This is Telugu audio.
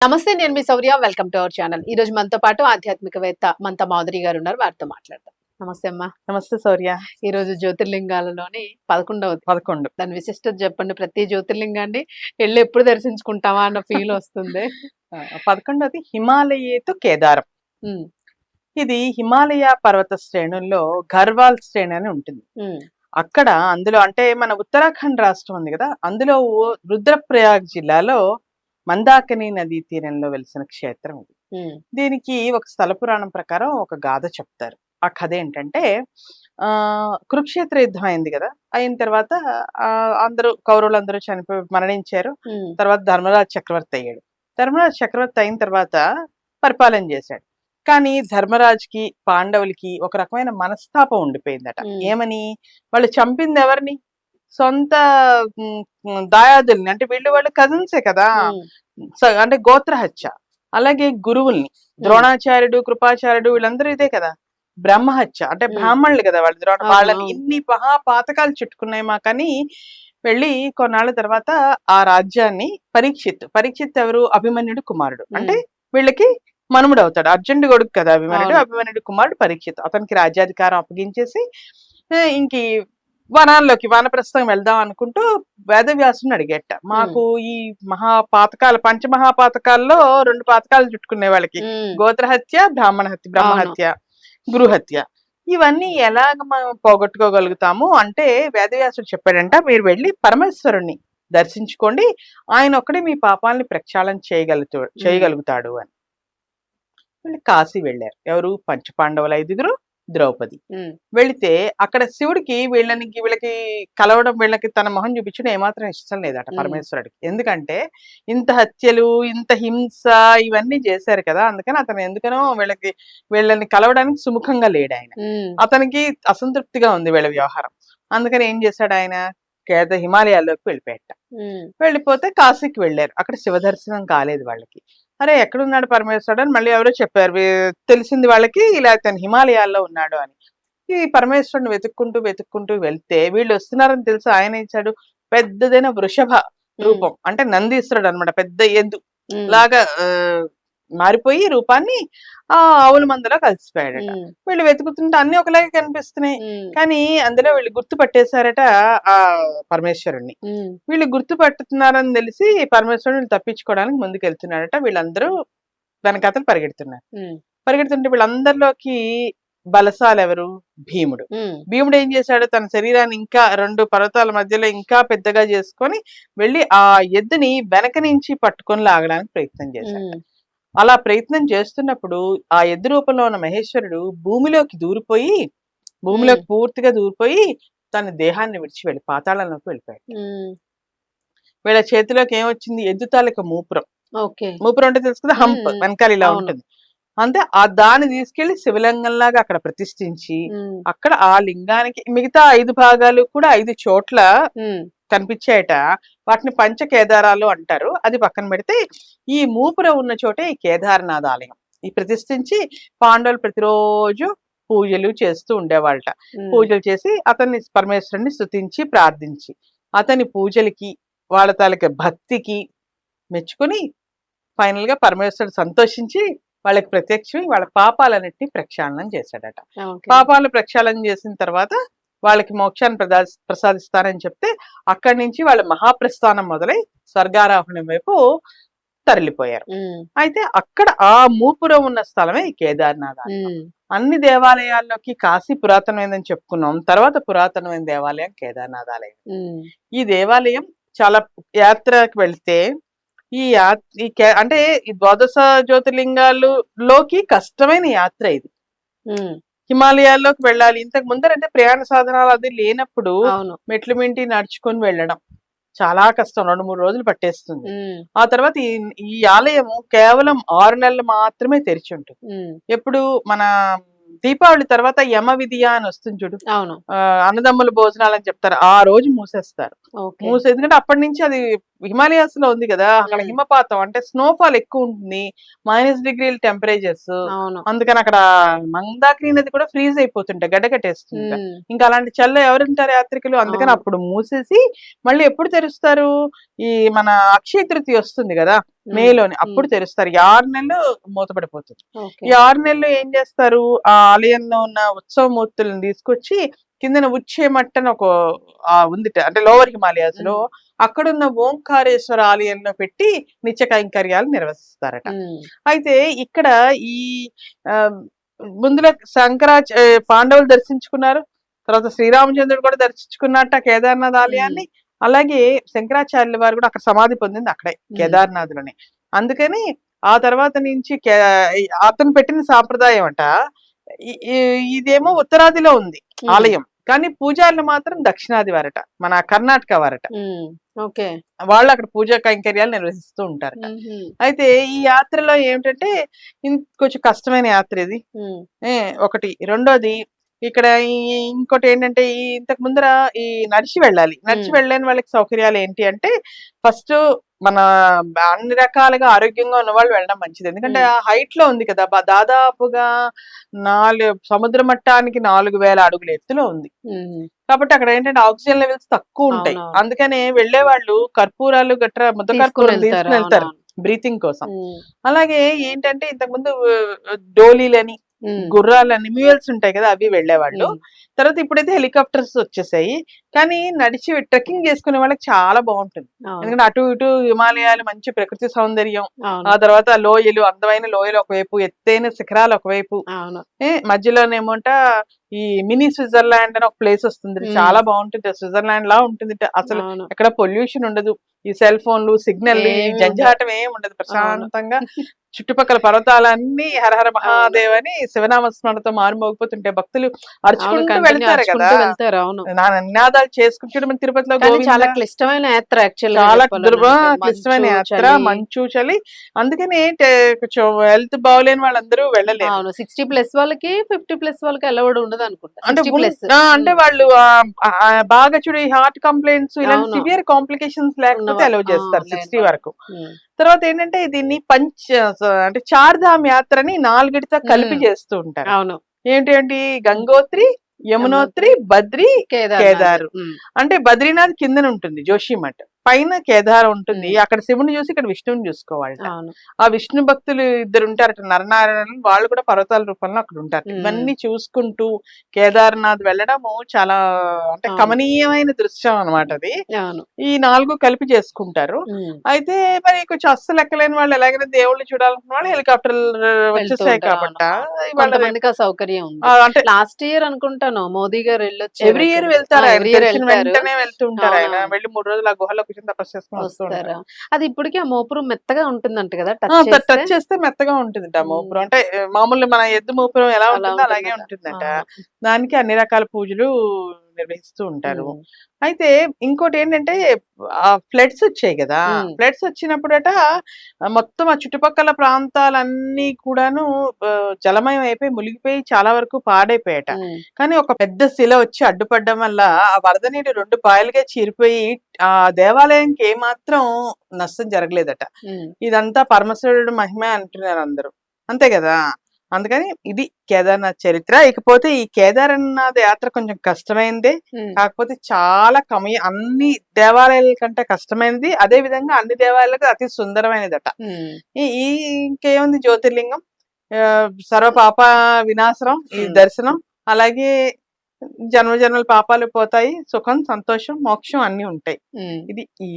నమస్తే నేను మీ Sourya. Welcome to our channel. ఈ రోజు మనతో పాటు ఆధ్యాత్మికవేత్త మంత మాధురి గారు ఉన్నారు. వారితో మాట్లాడతాం నమస్తే అమ్మా. నమస్తే సౌర్య. ఈ రోజు జ్యోతిర్లింగాలలోని పదకొండవది. పదకొండు. దాని విశిష్టత చెప్పండి. ప్రతి జ్యోతిర్లింగాన్ని వెళ్ళి ఎప్పుడు దర్శించుకుంటామా అన్న ఫీల్ వస్తుంది. పదకొండవది హిమాలయేతు కేదారం. ఇది హిమాలయ పర్వత శ్రేణుల్లో గర్వాల్ శ్రేణి అని ఉంటుంది. అక్కడ అందులో అంటే మన ఉత్తరాఖండ్ రాష్ట్రం ఉంది కదా అందులో రుద్రప్రయాగ్ జిల్లాలో మందాకిని నదీ తీరంలో వెలిసిన క్షేత్రం ఇది. దీనికి ఒక స్థల పురాణం ప్రకారం ఒక గాథ చెప్తారు. ఆ కథ ఏంటంటే ఆ కురుక్షేత్ర యుద్ధం అయింది కదా అయిన తర్వాత ఆ, అందరూ కౌరవులు అందరూ చనిపోయి మరణించారు. తర్వాత ధర్మరాజు చక్రవర్తి అయ్యాడు. ధర్మరాజు చక్రవర్తి అయిన తర్వాత పరిపాలన చేశాడు. కానీ ధర్మరాజుకి పాండవులకి ఒక రకమైన మనస్తాపం ఉండిపోయిందట. ఏమని? వాళ్ళు చంపింది ఎవరిని? సొంత దాయాదుల్ని అంటే వీళ్ళు వాళ్ళు కజిన్సే కదా. అంటే గోత్ర హత్య అలాగే గురువుల్ని ద్రోణాచార్యుడు కృపాచార్యుడు వీళ్ళందరూ ఇదే కదా. బ్రహ్మహత్య అంటే. బ్రాహ్మణులు కదా వాళ్ళు ద్రోణ వాళ్ళని. ఇన్ని మహా పాతకాలు చుట్టుకున్నాయి మా కానీ వెళ్ళి కొన్నాళ్ళ తర్వాత ఆ రాజ్యాన్ని పరీక్షిత్ పరీక్షిత్ ఎవరు? అభిమన్యుడు కుమారుడు. అంటే వీళ్ళకి మనుముడు అవుతాడు. అర్జునుడి కొడుకు కదా అభిమన్యుడు. అభిమన్యుడు కుమారుడు పరీక్షిత్. అతనికి రాజ్యాధికారం అప్పగించేసి ఇంకి వనాల్లోకి వానప్రస్థం వెళ్దాం అనుకుంటూ వేదవ్యాసుని అడిగేట. మాకు ఈ మహా పాతకాలు పంచమహాపాతకాల్లో రెండు పాతకాలు చుట్టుకునే వాళ్ళకి. గోత్రహత్య బ్రాహ్మణ హత్య బ్రహ్మహత్య గురుహత్య. ఇవన్నీ ఎలాగ మనం పోగొట్టుకోగలుగుతాము అంటే వేదవ్యాసుడు చెప్పాడంట మీరు వెళ్ళి పరమేశ్వరుణ్ణి దర్శించుకోండి. ఆయన ఒక్కడే మీ పాపాలని ప్రక్షాళన చేయగలుగుతాడు చేయగలుగుతాడు అని. వీళ్ళు కాశీ వెళ్ళారు. ఎవరు? పంచపాండవుల ఐదుగురు. ద్రౌపది. వెళితే అక్కడ శివుడికి వీళ్ళని వీళ్ళకి కలవడం వీళ్ళకి తన మొహం చూపించడం ఏమాత్రం ఇష్టం లేదట. పరమేశ్వరుడికి. ఎందుకంటే ఇంత హత్యలు ఇంత హింస ఇవన్నీ చేశారు కదా! అందుకని అతను ఎందుకనో వీళ్ళకి వీళ్ళని కలవడానికి సుముఖంగా లేడు ఆయన. అతనికి అసంతృప్తిగా ఉంది వీళ్ళ వ్యవహారం. అందుకని ఏం చేశాడు ఆయన? కేద హిమాలయాల్లోకి వెళ్ళిపోయాట వెళ్ళిపోతే కాశీకి వెళ్ళారు. అక్కడ శివ దర్శనం కాలేదు వాళ్ళకి. అరే ఎక్కడున్నాడు పరమేశ్వరుడు అని మళ్ళీ ఎవరో చెప్పారు. తెలిసింది వాళ్ళకి ఇలా తను హిమాలయాల్లో ఉన్నాడు అని. ఈ పరమేశ్వరుని వెతుక్కుంటూ వెతుక్కుంటూ వెళ్తే వీళ్ళు వస్తున్నారని తెలిసి. ఆయన ఇచ్చాడు పెద్దదైన వృషభ రూపం అంటే నందీశ్వరుడు అన్నమాట పెద్ద ఎద్దు లాగా మారిపోయి రూపాన్ని ఆ ఆవుల మందలో కలిసిపోయాడట. వీళ్ళు వెతుకుతుంటే అన్ని ఒకలాగే కనిపిస్తున్నాయి. కానీ అందులో వీళ్ళు గుర్తు పట్టేశారట ఆ పరమేశ్వరుణ్ణి. వీళ్ళు గుర్తు పట్టుతున్నారని తెలిసి పరమేశ్వరుని తప్పించుకోవడానికి ముందుకు వెళ్తున్నారట వీళ్ళందరూ వెనకాతలు పరిగెడుతున్నారు. పరిగెడుతుంటే వీళ్ళందరిలోకి బలసాలు ఎవరు భీముడు భీముడు ఏం చేశాడు? తన శరీరాన్ని ఇంకా రెండు పర్వతాల మధ్యలో ఇంకా పెద్దగా చేసుకొని వెళ్ళి ఆ ఎద్దుని వెనక నుంచి పట్టుకొని లాగడానికి ప్రయత్నం చేశాడు అలా ప్రయత్నం చేస్తున్నప్పుడు ఆ ఎద్దు రూపంలో ఉన్న మహేశ్వరుడు భూమిలోకి దూరిపోయి భూమిలోకి పూర్తిగా దూరిపోయి తన దేహాన్ని విడిచి వెళ్ళి పాతాళంలోకి వెళ్ళిపోయాడు. వీళ్ళ చేతిలోకి ఏమొచ్చింది? ఎద్దు తాలూకా మూపురం. మూపురం అంటే తెలుసు కదా? హంప్. వెనకాల ఇలా. ఉంటుంది. అంతే ఆ దాన్ని తీసుకెళ్ళి శివలింగంలాగా అక్కడ ప్రతిష్ఠించి అక్కడ ఆ లింగానికి మిగతా ఐదు భాగాలు కూడా ఐదు చోట్ల కనిపించాయట వాటిని పంచ కేదారాలు అంటారు. అది పక్కన పెడితే ఈ మూపుర ఉన్న చోటే ఈ కేదారనాథ ఆలయం. ఈ ప్రతిష్ఠించి పాండవులు ప్రతిరోజు పూజలు చేస్తూ ఉండేవాళ్ళట. ఉమ్, పూజలు చేసి అతన్ని పరమేశ్వరుని స్తుతించి ప్రార్థించి. అతని పూజలకి వాళ్ళ తాలూకా భక్తికి మెచ్చుకొని ఫైనల్గా పరమేశ్వరుడు సంతోషించి వాళ్ళకి ప్రత్యక్షమై వాళ్ళ పాపాలన్నిటిని ప్రక్షాళనం చేశాడట. పాపాలు ప్రక్షాళన చేసిన తర్వాత వాళ్ళకి మోక్షాన్ని ప్రదా ప్రసాదిస్తారని చెప్తే అక్కడి నుంచి వాళ్ళ మహాప్రస్థానం మొదలై స్వర్గారోహణం వైపు తరలిపోయారు. అయితే అక్కడ ఆ మూపురం ఉన్న స్థలమే ఈ కేదార్నాథ్ అన్ని దేవాలయాల్లోకి కాశీ పురాతనమైందని చెప్పుకున్నాం. తర్వాత పురాతనమైన దేవాలయం కేదార్నాథ్ ఆలయం ఈ దేవాలయం చాలా యాత్రకు వెళ్తే ఈ యాత్ర అంటే ఈ ద్వాదశ జ్యోతిర్లింగాలు లోకి కష్టమైన యాత్ర ఇది. హిమాలయాల్లోకి వెళ్ళాలి. ఇంతకు ముందరంటే ప్రయాణ సాధనాలు అది లేనప్పుడు మెట్లు మింటి నడుచుకొని వెళ్ళడం చాలా కష్టం. రెండు మూడు రోజులు పట్టేస్తుంది. ఆ తర్వాత ఈ ఆలయము కేవలం ఆరు నెలలు మాత్రమే తెరిచి ఉంటుంది. ఎప్పుడు మన దీపావళి తర్వాత యమ విధియ అని వస్తుంది చూడు. అవును. అన్నదమ్ముల భోజనాలు అని చెప్తారు. ఆ రోజు మూసేస్తారు. మూసి ఎందుకంటే అప్పటి నుంచి అది హిమాలయాస్లో ఉంది కదా అక్కడ. హిమపాతం అంటే స్నోఫాల్ ఎక్కువ ఉంటుంది మైనస్ డిగ్రీ టెంపరేచర్స్. అందుకని అక్కడ మందాకిని నది కూడా ఫ్రీజ్ అయిపోతుంటాయి గడ్డకట్టేస్తుంది ఉమ్, ఇంకా అలాంటి చల్ల ఎవరుంటారు యాత్రికులు? అందుకని. అప్పుడు మూసేసి మళ్ళీ ఎప్పుడు తెరుస్తారు? ఈ మన అక్షయ తృతీయ వస్తుంది కదా మేలోని అప్పుడు తెరుస్తారు. ఈ ఆరు నెలలు మూతపడిపోతుంది. ఈ ఆరు నెలలు ఏం చేస్తారు? ఆ ఆలయంలో ఉన్న ఉత్సవ మూర్తులను తీసుకొచ్చి కిందన ఉచ్చే మట్టని ఒక ఆ ఉంది అంటే లోవర్ హిమాలయాస్లో అక్కడున్న ఓంకారేశ్వర ఆలయంలో పెట్టి నిత్య కైంకర్యాలు నిర్వహిస్తారట. అయితే ఇక్కడ ఈ ముందులో శంకరాచ పాండవులు దర్శించుకున్నారు. తర్వాత శ్రీరామచంద్రుడు కూడా దర్శించుకున్నట్ట కేదార్నాథ్ ఆలయాన్ని. అలాగే శంకరాచార్యుల వారు కూడా అక్కడ సమాధి పొందింది అక్కడే కేదార్నాథ్లోనే అందుకని ఆ తర్వాత నుంచి అతను పెట్టిన సాంప్రదాయం అంట ఇదేమో ఉత్తరాదిలో ఉంది ఆలయం. కానీ పూజారులు మాత్రం దక్షిణాది వారట మన కర్ణాటక వారట. ఓకే. వాళ్ళు అక్కడ పూజా కైంకర్యాలు నిర్వహిస్తూ ఉమ్హు, అయితే ఈ యాత్రలో ఏమిటంటే కొంచెం కష్టమైన యాత్ర ఇది. ఒకటి. రెండోది ఇక్కడ ఇంకోటి ఏంటంటే ఈ ఇంతకు ముందర ఈ నడిచి వెళ్ళాలి. నడిచి. వెళ్ళలేని వాళ్ళకి సౌకర్యాలు ఏంటి అంటే ఫస్ట్ మన అన్ని రకాలుగా ఆరోగ్యంగా ఉన్న వాళ్ళు వెళ్ళడం మంచిది. ఎందుకంటే హైట్లో ఉంది కదా దాదాపుగా నాలుగు సముద్ర మట్టానికి నాలుగు వేల అడుగుల ఎత్తులో ఉంది. కాబట్టి అక్కడ ఏంటంటే ఆక్సిజన్ లెవెల్స్ తక్కువ ఉంటాయి. అందుకనే వెళ్ళే వాళ్ళు కర్పూరాలు గట్రా ముద్ద తీసుకుని కర్పూరం వెళ్తారు. తీసుకుని వెళ్తారు. బ్రీతింగ్ కోసం. అలాగే ఏంటంటే ఇంతకుముందు డోలీలని గుర్రాలని మ్యూయల్స్ ఉంటాయి కదా అవి వెళ్ళేవాళ్ళు. ఉమ్, తర్వాత ఇప్పుడైతే హెలికాప్టర్స్ వచ్చేసాయి. కానీ నడిచి ట్రెక్కింగ్ చేసుకునే వాళ్ళకి చాలా బాగుంటుంది. ఎందుకంటే అటు ఇటు హిమాలయాలు మంచి ప్రకృతి సౌందర్యం ఆ తర్వాత లోయలు అందమైన లోయలు ఒకవైపు ఎత్తైన శిఖరాలు ఒకవైపు. మధ్యలోనేమోంట ఈ మినీ స్విట్జర్లాండ్ అని ఒక ప్లేస్ వస్తుంది. చాలా బాగుంటుంది స్విట్జర్లాండ్ లా ఉంటుంది అసలు ఎక్కడ పొల్యూషన్ ఉండదు. ఈ సెల్ ఫోన్లు సిగ్నల్. జంజాటం ఏమి ఉండదు. ప్రశాంతంగా చుట్టుపక్కల పర్వతాలన్నీ హరహర మహాదేవ్ అని శివనామ స్మరణతో మారుమోగిపోతుంటే భక్తులు అరుచుకుంటూ వెళ్తారు కదా. వెళ్తారు. నినాదాలు చేసుకుంటూ మన తిరుపతిలో చాలా క్లిష్టమైన యాత్ర యాక్చువల్ చాలా దుర్భ క్లిష్టమైన యాత్ర మంచు చలి. అందుకని కొంచెం హెల్త్ బాగోలేని వాళ్ళందరూ వెళ్ళలేరు. అవును సిక్స్టీ ప్లస్ వాళ్ళకి ఫిఫ్టీ ప్లస్ వాళ్ళకి అలవడ్ ఉండదు అనుకుంటా. అంటే అంటే వాళ్ళు బాగా చూడు హార్ట్ కంప్లైంట్స్ ఇలాంటి. సివియర్ కాంప్లికేషన్స్ లేకపోతే అలౌ చేస్తారు సిక్స్టీ. వరకు. తర్వాత ఏంటంటే దీన్ని పంచ అంటే చార్ధామ్ యాత్రని నాలుగిటితో కలిపి. చేస్తూ ఉంటారు. అవును. ఏంటి ఏంటి గంగోత్రి యమునోత్రి బద్రి కేదార్. అంటే బద్రీనాథ్ కిందన ఉంటుంది జోషిమఠ్. పైన కేదార్ ఉంటుంది. అక్కడ శివుని చూసి ఇక్కడ విష్ణువుని చూసుకోవాలట. అవును. ఆ విష్ణు భక్తులు ఇద్దరు ఉంటారట. నరనారాయణ వాళ్ళు కూడా పర్వతాల రూపంలో అక్కడ ఉంటారు. ఇవన్నీ చూసుకుంటూ కేదార్నాథ్ వెళ్ళడము చాలా అంటే. కమనీయమైన దృశ్యం అన్నమాట అది. ఈ నాలుగు కలిపి చేసుకుంటారు. అయితే మరి కొంచెం అస్సలు ఎక్కలేని వాళ్ళు ఎలాగైనా దేవుళ్ళు చూడాలనుకున్న వాళ్ళు హెలికాప్టర్ వచ్చేసాయి ఉంటారు, కాబట్టి సౌకర్యం అంటే లాస్ట్ ఇయర్ అనుకుంటాను మోదీ గారు వెళ్ళొచ్చు ఎవ్రీ ఇయర్ వెళ్తారు. వెంటనే వెళ్తూ ఉంటారు ఆయన. వెళ్ళి మూడు రోజులు ఆ గుహలో చేసుకుని వస్తారా? అది ఇప్పటికీ ఆ మోపురం మెత్తగా ఉంటుందంట కదా టచ్ చేస్తే? మెత్తగా ఉంటుంది ఆ మ్మ్. మోపురం. అంటే మామూలు మన ఎద్దు మోపురం ఎలా ఉంటుందో అలాగే ఉంటుందట. ఉంటుందట. దానికి అన్ని రకాల పూజలు నిర్వహిస్తూ ఉంటారు. అయితే ఇంకోటి ఏంటంటే ఆ ఫ్లడ్స్ వచ్చాయి కదా. ఫ్లడ్స్ వచ్చినప్పుడట మొత్తం ఆ చుట్టుపక్కల ప్రాంతాలన్నీ కూడాను జలమయం అయిపోయి మునిగిపోయి చాలా వరకు పాడైపోయాట. కానీ ఒక పెద్ద శిల వచ్చి అడ్డుపడడం వల్ల ఆ వరద నీరు రెండు పాయలుగా చీరిపోయి ఆ దేవాలయానికి ఏమాత్రం నష్టం జరగలేదట. ఇదంతా పరమశివుడు మహిమే అంటున్నారు అందరూ అంతే కదా అందుకని ఇది కేదార్నాథ్ చరిత్ర ఇకపోతే ఈ కేదార్నాథ్ యాత్ర కొంచెం కష్టమైందే. కాకపోతే చాలా కమి అన్ని దేవాలయాల కంటే కష్టమైనది అదే విధంగా అన్ని దేవాలయాలకు అతి సుందరమైనదట. ఈ ఇంకేముంది జ్యోతిర్లింగం సర్వ పాప వినాశనం ఈ. దర్శనం అలాగే జన్మ జన్మల పాపాలు పోతాయి సుఖం సంతోషం మోక్షం అన్ని ఉంటాయి. ఇది ఈ